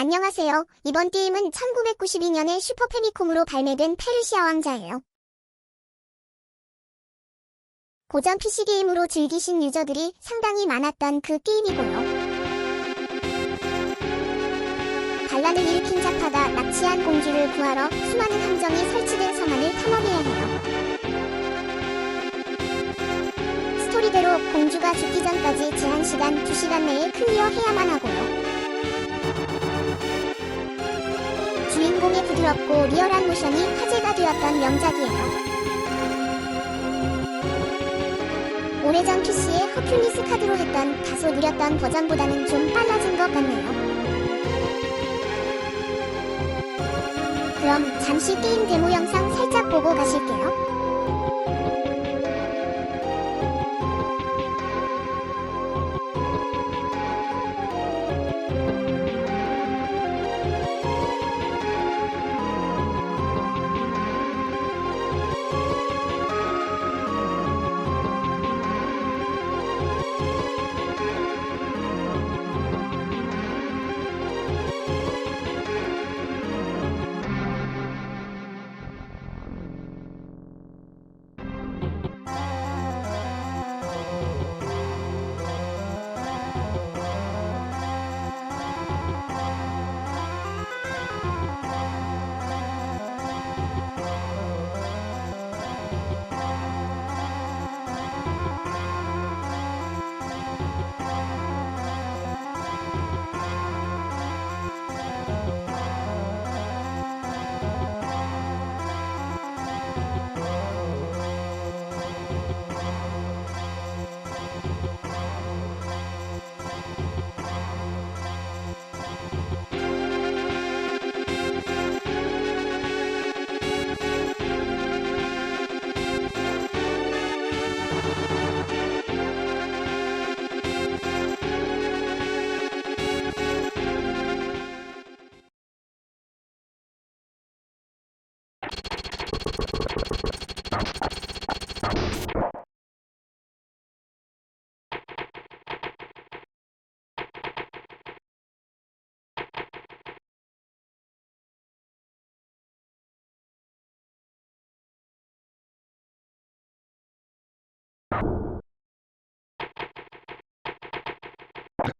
안녕하세요. 이번 게임은 1992년에 슈퍼 패미콤으로 발매된 페르시아 왕자예요. 고전 PC 게임으로 즐기신 유저들이 상당히 많았던 그 게임이고요. 반란을 일으킨 자파가 납치한 공주를 구하러 수많은 함정이 설치된 성안을 탐험해야 해요. 스토리대로 공주가 죽기 전까지 제한시간 2시간 내에 클리어해야만 하고요. 부드럽고 리얼한 모션이 화제가 되었던 명작이에요. 오래전 PC에 허큘리스 카드로 했던 다소 느렸던 버전보다는 좀 빨라진 것 같네요. 그럼 잠시 게임 데모 영상 살짝 보고 가실게요.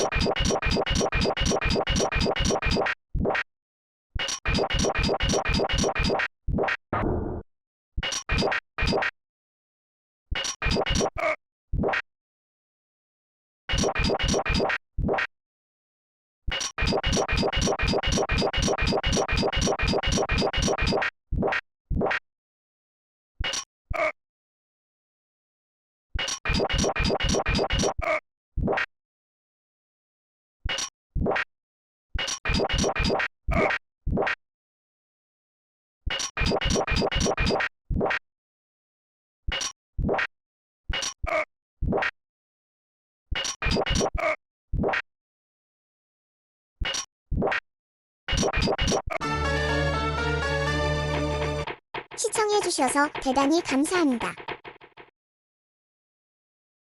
What? 시청해주셔서 대단히 감사합니다.